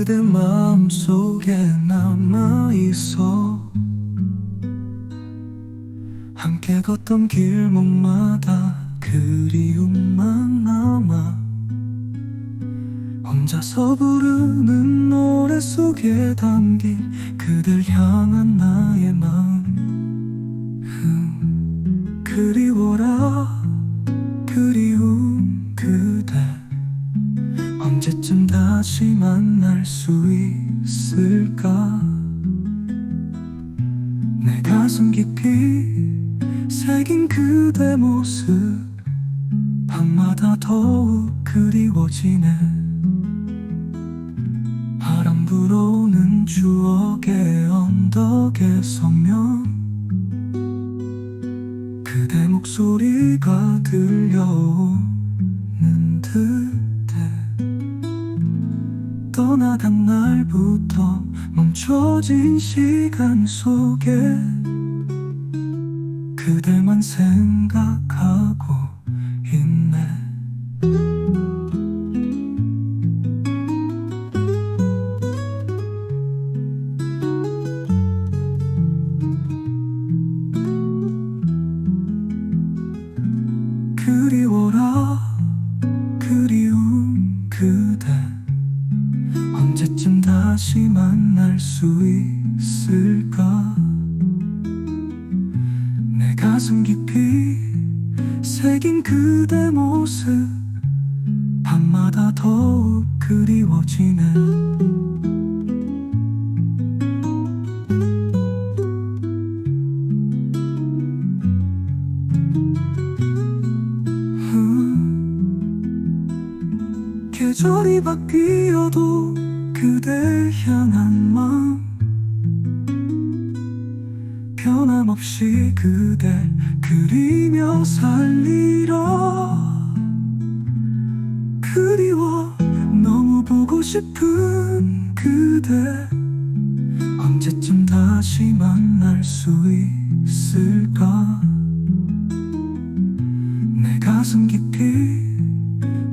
그대 마음속에 남아있어. 함께 걷던 길목마다 그리움만 남아. 혼자서 부르는 노래 속에 담긴 그댈 향 다시 만날 수 있을까? 내 가슴 깊이 새긴 그대 모습. 밤마다 더욱 그리워지네. 바람 불어오는 추억의 언덕에 서면 그대 목소리가 들려오 떠나간 날부터 멈춰진 시간 속에 그대만 생각하고 있네. 그리워라 그대 언제쯤 다시 만날 수 있을까? 내 가슴 깊이 새긴 그대 모습. 밤마다 더욱 그리워지네. 음, 계절이 바뀌어도 그대 향한 마음. 변함없이 그대 그리며 살리라 그리워 너무 보고 싶은 그대. 언제쯤 다시 만날 수 있을까? 내 가슴 깊이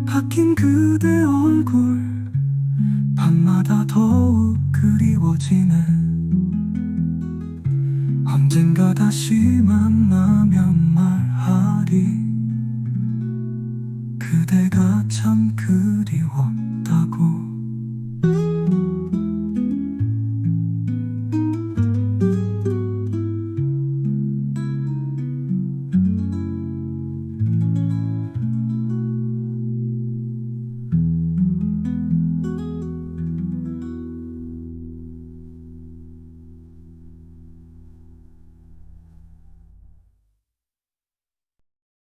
박힌 그대 더